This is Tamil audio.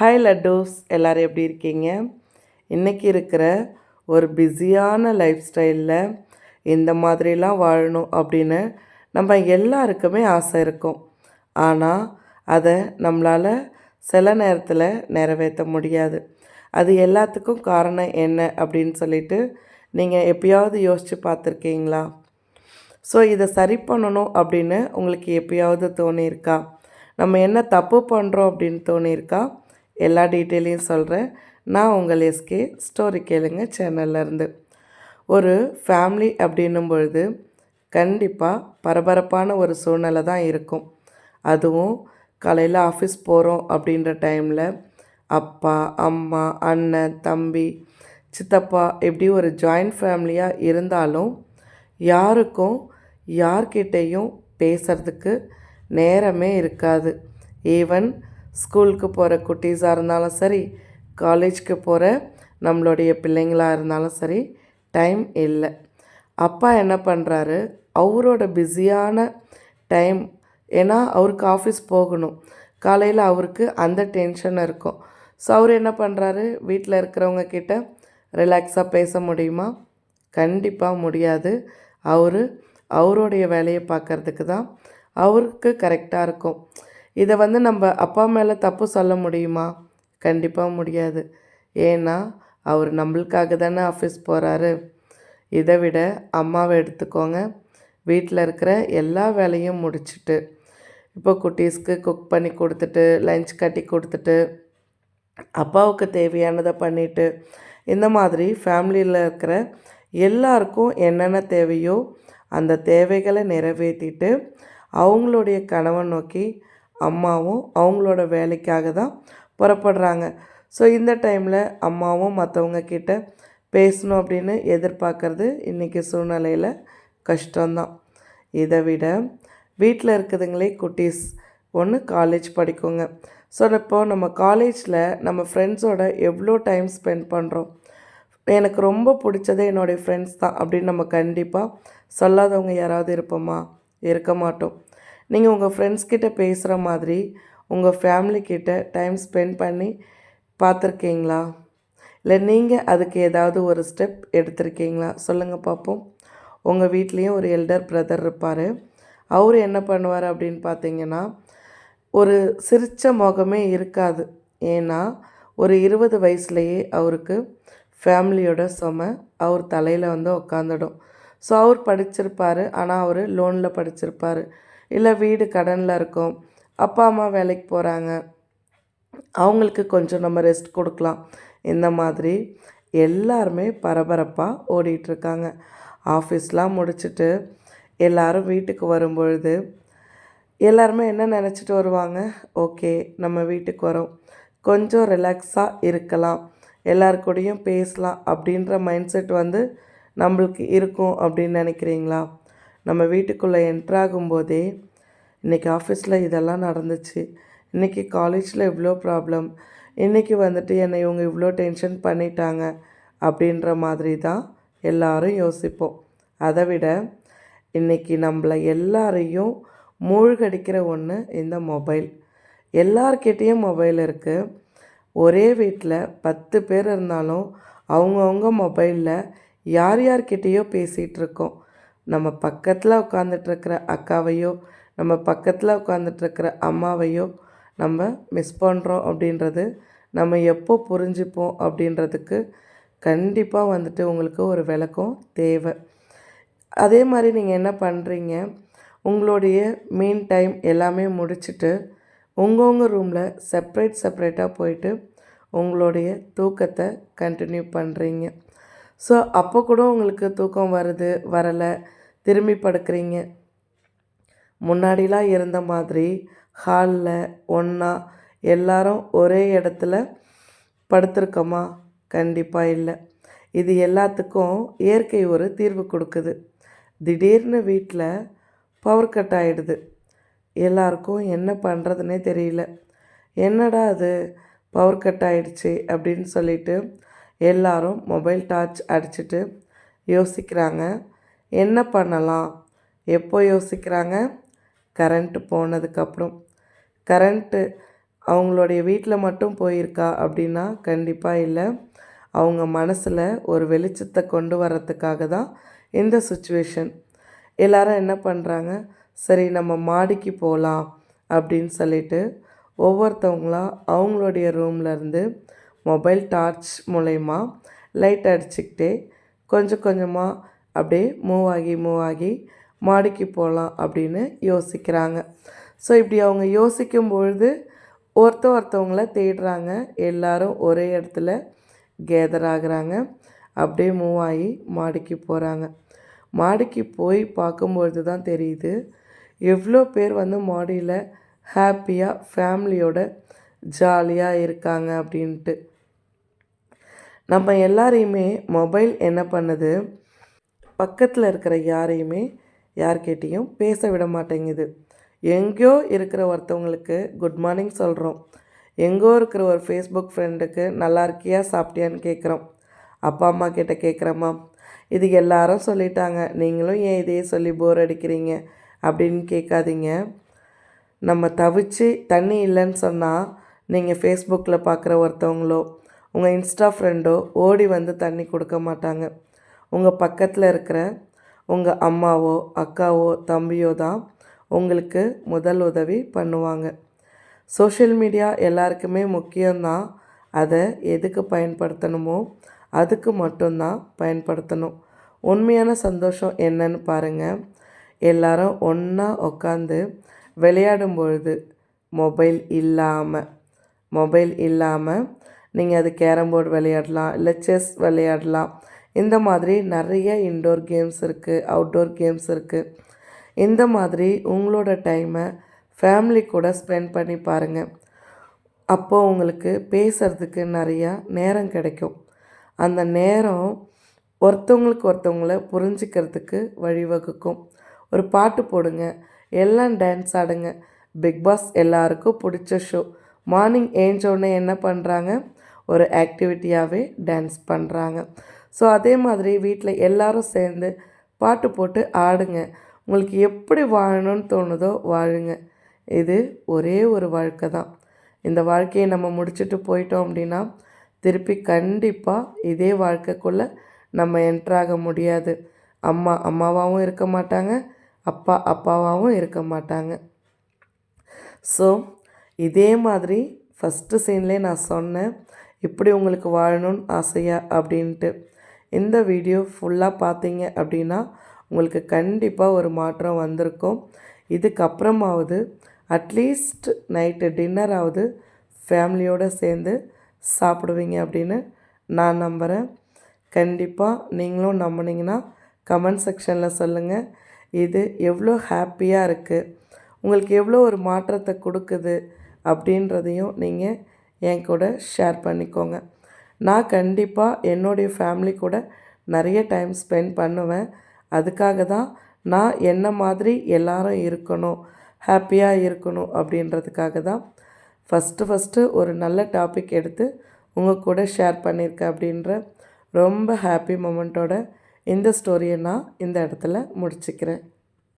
ஹாய் லட்டோஸ் எல்லோரும் எப்படி இருக்கீங்க? இன்றைக்கி இருக்கிற ஒரு பிஸியான லைஃப் ஸ்டைலில் இந்த மாதிரிலாம் வாழணும் அப்படின்னு நம்ம எல்லாருக்குமே ஆசை இருக்கும். ஆனால் அதை நம்மளால் சில நேரத்தில் நிறைவேற்ற முடியாது. அது எல்லாத்துக்கும் காரணம் என்ன அப்படின்னு சொல்லிட்டு நீங்கள் எப்பயாவது யோசித்து பார்த்துருக்கீங்களா? ஸோ இதை சரி பண்ணணும் அப்படின்னு உங்களுக்கு எப்பயாவது தோணியிருக்கா? நம்ம என்ன தப்பு பண்ணுறோம் அப்படின்னு தோணியிருக்கா? எல்லா டீட்டெயிலையும் சொல்கிறேன் நான் உங்கள் எஸ்கே ஸ்டோரி கேளுங்க சேனல்லேருந்து. ஒரு ஃபேமிலி அப்படின்னும் பொழுது கண்டிப்பாக பரபரப்பான ஒரு சூழ்நிலை தான் இருக்கும். அதுவும் காலையில் ஆஃபீஸ் போகிறோம் அப்படின்ற டைமில் அப்பா அம்மா அண்ணன் தம்பி சித்தப்பா இப்படி ஒரு ஜாயிண்ட் ஃபேமிலியாக இருந்தாலும் யாருக்கும் யார்கிட்டேயும் பேசுகிறதுக்கு நேரமே இருக்காது. ஈவன் ஸ்கூலுக்கு போகிற குட்டீஸாக இருந்தாலும் சரி காலேஜ்க்கு போகிற நம்மளுடைய பிள்ளைங்களாக இருந்தாலும் சரி டைம் இல்லை. அப்பா என்ன பண்ணுறாரு அவரோட பிஸியான டைம் ஏன்னா அவருக்கு ஆஃபீஸ் போகணும். காலையில் அவருக்கு அந்த டென்ஷன் இருக்கும். ஸோ அவர் என்ன பண்ணுறாரு வீட்டில் இருக்கிறவங்க கிட்ட ரிலாக்ஸாக பேச முடியுமா? கண்டிப்பாக முடியாது. அவர் அவருடைய வேலையை பார்க்குறதுக்கு தான் அவருக்கு கரெக்டாக இருக்கும். இதை வந்து நம்ம அப்பா மேலே தப்பு சொல்ல முடியுமா? கண்டிப்பாக முடியாது. ஏன்னா அவர் நம்மளுக்காக தானே ஆஃபீஸ் போகிறாரு இதை விட அம்மாவை எடுத்துக்கோங்க. வீட்டில் இருக்கிற எல்லா வேலையும் முடிச்சுட்டு இப்போ குட்டீஸ்க்கு குக் பண்ணி கொடுத்துட்டு லஞ்ச் கட்டி கொடுத்துட்டு அப்பாவுக்கு தேவையானதை பண்ணிவிட்டு இந்த மாதிரி ஃபேமிலியில் இருக்கிற எல்லாருக்கும் என்னென்ன தேவையோ அந்த தேவைகளை நிறைவேற்றிட்டு அவங்களுடைய கணவன் நோக்கி அம்மாவும் அவங்களோட வேலைக்காக தான் புறப்படுறாங்க. ஸோ இந்த டைமில் அம்மாவும் மற்றவங்க கிட்ட பேசணும் அப்படின்னு எதிர்பார்க்கறது இன்றைக்கி சூழ்நிலையில் கஷ்டம்தான். இதை விட வீட்டில் இருக்குதுங்களே குட்டீஸ் ஒன்று காலேஜ் படிக்குங்க. ஸோ இப்போ நம்ம காலேஜில் நம்ம ஃப்ரெண்ட்ஸோட எவ்வளோ டைம் ஸ்பெண்ட் பண்ணுறோம் எனக்கு ரொம்ப பிடிச்சதே என்னுடைய ஃப்ரெண்ட்ஸ் தான் அப்படின்னு நம்ம கண்டிப்பாக சொல்லாதவங்க யாராவது இருப்போமா? இருக்க மாட்டோம். நீங்கள் உங்கள் ஃப்ரெண்ட்ஸ் கிட்ட பேசுகிற மாதிரி உங்கள் ஃபேமிலி கிட்ட டைம் ஸ்பெண்ட் பண்ணி பார்த்துருக்கீங்களா? இல்லை நீங்கள் அதுக்கு ஏதாவது ஒரு ஸ்டெப் எடுத்திருக்கீங்களா? சொல்லுங்கள் பார்ப்போம் உங்கள் வீட்லேயும் ஒரு எல்டர் பிரதர் இருப்பார். அவர் என்ன பண்ணுவார் அப்படின்னு பார்த்தீங்கன்னா ஒரு சிரித்த முகமே இருக்காது. ஏன்னா ஒரு இருபது வயசுலேயே அவருக்கு ஃபேமிலியோட சும அவர் தலையில் வந்து உக்காந்துடும். ஸோ அவர் படிச்சிருப்பார். ஆனால் அவர் லோனில் படிச்சிருப்பார். இல்லை வீடு கடனில் இருக்கும். அப்பா அம்மா வேலைக்கு போகிறாங்க. அவங்களுக்கு கொஞ்சம் நம்ம ரெஸ்ட் கொடுக்கலாம். இந்த மாதிரி எல்லாருமே பரபரப்பாக ஓடிட்டுருக்காங்க. ஆஃபீஸ்லாம் முடிச்சுட்டு எல்லோரும் வீட்டுக்கு வரும்பொழுது எல்லாருமே என்ன நினச்சிட்டு வருவாங்க? ஓகே நம்ம வீட்டுக்கு வரோம். கொஞ்சம் ரிலாக்ஸாக இருக்கலாம். எல்லாருக்கூடையும் பேசலாம் அப்படின்ற மைண்ட் செட் வந்து நம்மளுக்கு இருக்கும் அப்படின்னு நினைக்கிறீங்களா? நம்ம வீட்டுக்குள்ளே என்ட்ராகும் போதே இன்றைக்கி ஆஃபீஸில் இதெல்லாம் நடந்துச்சு. இன்றைக்கி காலேஜில் இவ்வளோ ப்ராப்ளம் இன்றைக்கி வந்துட்டு என்னை இவங்க இவ்வளோ டென்ஷன் பண்ணிட்டாங்க அப்படின்ற மாதிரி தான் எல்லாரும் யோசிப்போம். அதை விட இன்றைக்கி நம்மளை எல்லாரையும் மூழ்கடிக்கிற ஒன்று இந்த மொபைல் எல்லார்கிட்டேயும் மொபைல் இருக்குது ஒரே வீட்டில் பத்து பேர் இருந்தாலும் அவங்கவுங்க மொபைலில் யார் யார்கிட்டேயோ பேசிகிட்ருக்கோம் இருக்கோம். நம்ம பக்கத்தில் உட்காந்துட்ருக்கிற அக்காவையோ நம்ம பக்கத்தில் உட்காந்துட்ருக்கிற அம்மாவையோ நம்ம மிஸ் பண்ணுறோம் அப்படின்றது நம்ம எப்போ புரிஞ்சுப்போம் அப்படின்றதுக்கு கண்டிப்பாக வந்துட்டு உங்களுக்கு ஒரு விளக்கம் தேவை. அதே மாதிரி நீங்கள் என்ன பண்ணுறீங்க உங்களுடைய மீன் டைம் எல்லாமே முடிச்சுட்டு உங்கவுங்க ரூமில் செப்ரேட் செப்ரேட்டாக போயிட்டு உங்களுடைய தூக்கத்தை கண்டினியூ பண்ணுறீங்க ஸோ அப்போ கூட உங்களுக்கு தூக்கம் வருது வரலை திரும்பி படுக்கிறீங்க. முன்னாடிலாம் இருந்த மாதிரி ஹாலில் ஒன்றா எல்லாரும் ஒரே இடத்துல படுத்திருக்கோமா? கண்டிப்பாக இல்லை. இது எல்லாத்துக்கும் இயற்கை ஒரு தீர்வு கொடுக்குது. திடீர்னு வீட்டில் பவர் கட் ஆகிடுது எல்லாருக்கும் என்ன பண்ணுறதுனே தெரியல. என்னடா அது? பவர் கட் ஆகிடுச்சி அப்படின்னு சொல்லிட்டு எல்லாரும் மொபைல் டார்ச் அடிச்சுட்டு யோசிக்கிறாங்க. என்ன பண்ணலாம்? எப்போ யோசிக்கிறாங்க? கரண்ட்டு போனதுக்கப்புறம். கரண்ட்டு அவங்களுடைய வீட்டில் மட்டும் போயிருக்கா அப்படின்னா கண்டிப்பாக இல்லை. அவங்க மனசில் ஒரு வெளிச்சத்தை கொண்டு வரத்துக்காக தான் இந்த சுச்சுவேஷன். எல்லாரும் என்ன பண்ணுறாங்க சரி நம்ம மாடிக்கு போகலாம் அப்படின்னு சொல்லிட்டு ஒவ்வொருத்தவங்களா அவங்களுடைய ரூம்லேருந்து மொபைல் டார்ச் மூலயமா லைட் அடிச்சுக்கிட்டே கொஞ்சம் கொஞ்சமாக அப்படியே மூவ் ஆகி மூவ் ஆகி மாடிக்கு போகலாம் அப்படின்னு யோசிக்கிறாங்க. ஸோ இப்படி அவங்க யோசிக்கும் பொழுது ஒருத்த ஒருத்தவங்கள தேடுறாங்க. எல்லாரும் ஒரே இடத்துல கேதர் ஆகுறாங்க. அப்படியே மூவ் ஆகி மாடிக்கு போகிறாங்க மாடிக்கு போய் பார்க்கும்பொழுது தான் தெரியுது எவ்வளோ பேர் வந்து மாடியில் ஹாப்பியாக ஃபேமிலியோட ஜாலியாக இருக்காங்க அப்படின்ட்டு. நம்ம எல்லாரையுமே மொபைல் என்ன பண்ணுது? பக்கத்தில் இருக்கிற யாரையுமே யார்கிட்டேயும் பேச விட மாட்டேங்குது. எங்கேயோ இருக்கிற ஒருத்தவங்களுக்கு குட் மார்னிங் சொல்கிறோம் எங்கோ இருக்கிற ஒரு ஃபேஸ்புக் ஃப்ரெண்டுக்கு நல்லா இருக்கியா? சாப்பிட்டியான்னு கேட்குறோம் அப்பா அம்மா கிட்ட கேட்குறோமா இது எல்லாரும் சொல்லிட்டாங்க. நீங்களும் ஏன் இதையே சொல்லி போர் அடிக்கிறீங்க? அப்படின்னு கேட்காதீங்க நம்ம தவிச்சு தண்ணி இல்லைன்னு சொன்னால் நீங்கள் ஃபேஸ்புக்கில் பார்க்குற ஒருத்தவங்களோ உங்கள் இன்ஸ்டா ஃப்ரெண்டோ ஓடி வந்து தண்ணி கொடுக்க மாட்டாங்க. உங்கள் பக்கத்தில் இருக்கிற உங்கள் அம்மாவோ அக்காவோ தம்பியோ தான் உங்களுக்கு முதல் உதவி பண்ணுவாங்க. சோஷியல் மீடியா எல்லாருக்குமே முக்கியம்தான். அதை எதுக்கு பயன்படுத்தணுமோ அதுக்கு மட்டும்தான் பயன்படுத்தணும். உண்மையான சந்தோஷம் என்னன்னு பாருங்கள் எல்லாரும் ஒன்றா உட்காந்து விளையாடும் பொழுது மொபைல் இல்லாமல் மொபைல் இல்லாமல் நீங்கள் அது கேரம் போர்டு விளையாடலாம் இல்லை செஸ் விளையாடலாம். இந்த மாதிரி நிறைய இன்டோர் கேம்ஸ் இருக்குது அவுட்டோர் கேம்ஸ் இருக்குது இந்த மாதிரி உங்களோட டைமை ஃபேமிலி கூட ஸ்பெண்ட் பண்ணி பாருங்கள் அப்போது உங்களுக்கு பேசுகிறதுக்கு நிறையா நேரம் கிடைக்கும். அந்த நேரம் ஒருத்தவங்களுக்கு ஒருத்தவங்கள புரிஞ்சுக்கிறதுக்கு வழிவகுக்கும். ஒரு பாட்டு போடுங்க எல்லாம் டான்ஸ் ஆடுங்க. பிக் பாஸ் எல்லாருக்கும் பிடிச்ச ஷோ மார்னிங் ஏஞ்சோடனே என்ன பண்ணுறாங்க ஒரு ஆக்டிவிட்டியாகவே டான்ஸ் பண்ணுறாங்க ஸோ அதே மாதிரி வீட்டில் எல்லோரும் சேர்ந்து பாட்டு போட்டு ஆடுங்க. உங்களுக்கு எப்படி வாழணும்னு தோணுதோ வாழுங்க. இது ஒரே ஒரு வாழ்க்கை தான். இந்த வாழ்க்கையை நம்ம முடிச்சுட்டு போயிட்டோம் அப்படின்னா திருப்பி கண்டிப்பாக இதே வாழ்க்கைக்குள்ளே நம்ம என்ட்ராக முடியாது. அம்மா அம்மாவாகவும் இருக்க மாட்டாங்க அப்பா அப்பாவாகவும் இருக்க மாட்டாங்க. ஸோ இதே மாதிரி ஃபஸ்ட்டு சீன்லேயே நான் சொன்னேன். இப்படி உங்களுக்கு வாழணும்னு ஆசையா அப்படின்ட்டு. இந்த வீடியோ ஃபுல்லாக பார்த்தீங்க அப்படின்னா உங்களுக்கு கண்டிப்பாக ஒரு மாற்றம் வந்திருக்கும். இதுக்கப்புறமாவது அட்லீஸ்ட் நைட்டு டின்னராவது ஃபேமிலியோடு சேர்ந்து சாப்பிடுவீங்க அப்படின்னு நான் நம்புகிறேன் கண்டிப்பாக நீங்களும் நம்பினீங்கன்னா கமெண்ட் செக்ஷனில் சொல்லுங்கள் இது எவ்வளோ ஹாப்பியாக இருக்குது உங்களுக்கு எவ்வளோ ஒரு மாற்றத்தை கொடுக்குது அப்படின்றதையும் நீங்கள் என் கூட ஷேர் பண்ணிக்கோங்க. நான் கண்டிப்பாக என்னுடைய ஃபேமிலி கூட நிறைய டைம் ஸ்பெண்ட் பண்ணுவேன். அதுக்காக தான் நான் என்ன மாதிரி எல்லாரும் இருக்கணும் ஹாப்பியாக இருக்கணும் அப்படின்றதுக்காக தான் ஃபஸ்ட்டு ஃபஸ்ட்டு ஒரு நல்ல டாபிக் எடுத்து உங்கள் கூட ஷேர் பண்ணியிருக்கேன் அப்படின்ற ரொம்ப ஹாப்பி மூமெண்ட்டோட இந்த ஸ்டோரியை நான் இந்த இடத்துல முடிச்சுக்கிறேன்.